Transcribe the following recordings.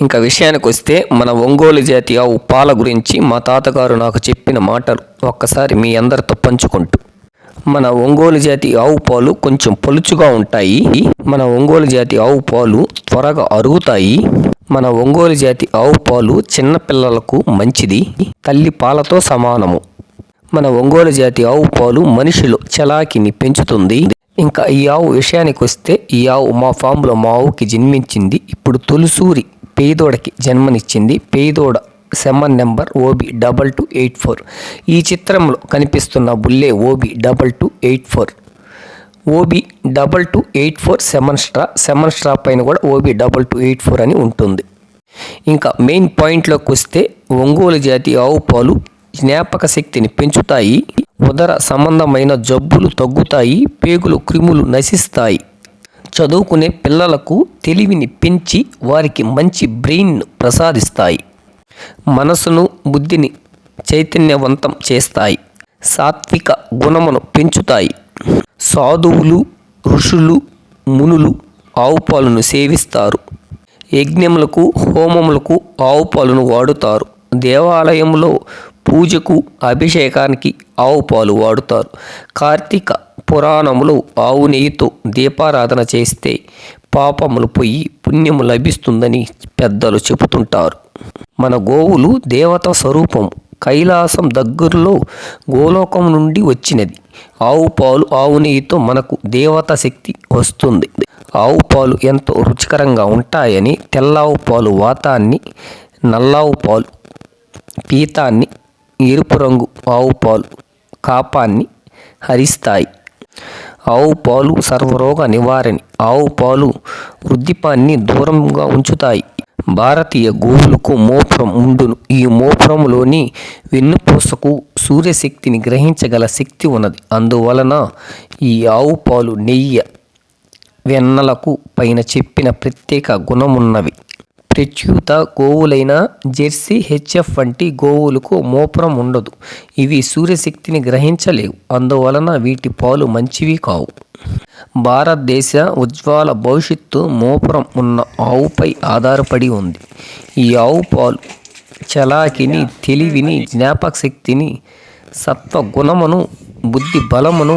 ఇంకా విషయానికి వస్తే మన ఒంగోలు జాతి ఆవు పాల గురించి మా తాతగారు నాకు చెప్పిన మాటలు ఒక్కసారి మీ అందరితో పంచుకుంటూ. మన ఒంగోలు జాతి ఆవు పాలు కొంచెం పలుచుగా ఉంటాయి. మన ఒంగోలు జాతి ఆవు పాలు త్వరగా అరుగుతాయి. మన ఒంగోలు జాతి ఆవు పాలు చిన్నపిల్లలకు మంచిది. తల్లి పాలతో సమానము. మన ఒంగోలు జాతి ఆవు పాలు మనిషిలో చలాకిని పెంచుతుంది. ఇంకా ఈ ఆవు విషయానికి వస్తే ఈ ఆవు మా ఫామ్లో మా ఆవుకి జన్మించింది ఇప్పుడు తొలిసూరి. పేదోడకి జన్మనిచ్చింది. పేదోడ semen number O B double two eight four. ఈ చిత్రంలో కనిపిస్తున్న బుల్లే O B double two eight four. O B double two eight four semen straw semen straw పైన కూడా O B double two eight four అని ఉంటుంది. ఇంకా మెయిన్ పాయింట్లోకి వస్తే ఒంగోలు జాతి ఆవు పాలు జ్ఞాపక శక్తిని పెంచుతాయి ఉదర సంబంధమైన జబ్బులు తగ్గుతాయి పేగులు క్రిములు నశిస్తాయి. చదువుకునే పిల్లలకు తెలివిని పెంచి వారికి మంచి బ్రెయిన్ను ప్రసాదిస్తాయి. మనసును బుద్ధిని చైతన్యవంతం చేస్తాయి. సాత్విక గుణమును పెంచుతాయి. సాధువులు ఋషులు మునులు ఆవు పాలను సేవిస్తారు. యజ్ఞములకు హోమములకు ఆవు పాలను వాడుతారు. దేవాలయంలో పూజకు అభిషేకానికి ఆవు పాలు వాడుతారు. కార్తీక పురాణములు ఆవు నెయ్యితో దీపారాధన చేస్తే పాపములు పోయి పుణ్యము లభిస్తుందని పెద్దలు చెబుతుంటారు. మన గోవులు దేవత స్వరూపం. కైలాసం దగ్గరలో గోలోకం నుండి వచ్చినది. ఆవు పాలు ఆవు నెయ్యితో మనకు దేవత శక్తి వస్తుంది. ఆవు పాలు ఎంతో రుచికరంగా ఉంటాయని తెల్లావు పాలు వాతాన్ని నల్లావు పాలు పీతాన్ని ఎరుపు రంగు ఆవు పాలు కాపాన్ని హరిస్తాయి. ఆవు పాలు సర్వరోగ నివారణి. ఆవు పాలు వృద్ధిపాన్ని దూరంగా ఉంచుతాయి. భారతీయ గోవులకు మోపురం ఉండును. ఈ మోపురంలోని వెన్నుపూసకు సూర్యశక్తిని గ్రహించగల శక్తి ఉన్నది. అందువలన ఈ ఆవు పాలు నెయ్యి వెన్నలకు పైన చెప్పిన ప్రత్యేక గుణమున్నవి. ప్రత్యుత గోవులైన జెర్సీ హెచ్ఎఫ్ వంటి గోవులకు మోపురం ఉండదు. ఇవి సూర్యశక్తిని గ్రహించలేవు. అందువలన వీటి పాలు మంచివి కావు. భారతదేశ ఉజ్వల భవిష్యత్తు మోపురం ఉన్న ఆవుపై ఆధారపడి ఉంది. ఈ ఆవు పాలు చలాకిని తెలివిని జ్ఞాపక శక్తిని సత్వగుణమును బుద్ధి బలమును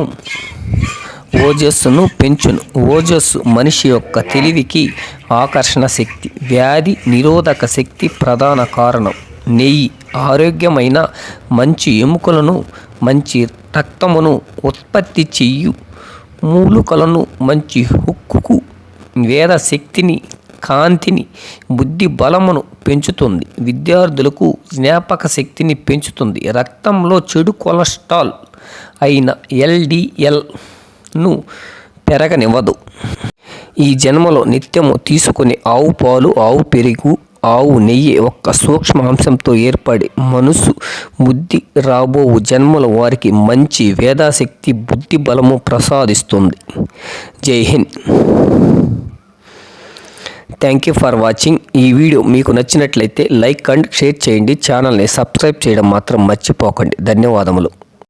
ఓజస్సును పెంచును. ఓజస్సు మనిషి యొక్క తెలివికి ఆకర్షణ శక్తి వ్యాధి నిరోధక శక్తి ప్రధాన కారణం. నెయ్యి ఆరోగ్యమైన మంచి ఎముకలను మంచి రక్తమును ఉత్పత్తి చెయ్యు. మూలుకలను మంచి హుక్కుకు వేద శక్తిని కాంతిని బుద్ధి బలమును పెంచుతుంది. విద్యార్థులకు జ్ఞాపక శక్తిని పెంచుతుంది. రక్తంలో చెడు కొలెస్ట్రాల్ అయిన ఎల్డిఎల్ ను పెరగనివ్వదు. ఈ జన్మలో నిత్యము తీసుకునే ఆవు పాలు ఆవు పెరుగు ఆవు నెయ్యి ఒక్క సూక్ష్మ అంశంతో ఏర్పడి మనసు బుద్ధి రాబోవు జన్మల వారికి మంచి వేదాశక్తి బుద్ధి బలము ప్రసాదిస్తుంది. జై Hind. Thank you for watching. ఈ వీడియో మీకు నచ్చినట్లయితే లైక్ అండ్ షేర్ చేయండి. ఛానల్ని సబ్స్క్రైబ్ చేయడం మాత్రం మర్చిపోకండి. ధన్యవాదములు.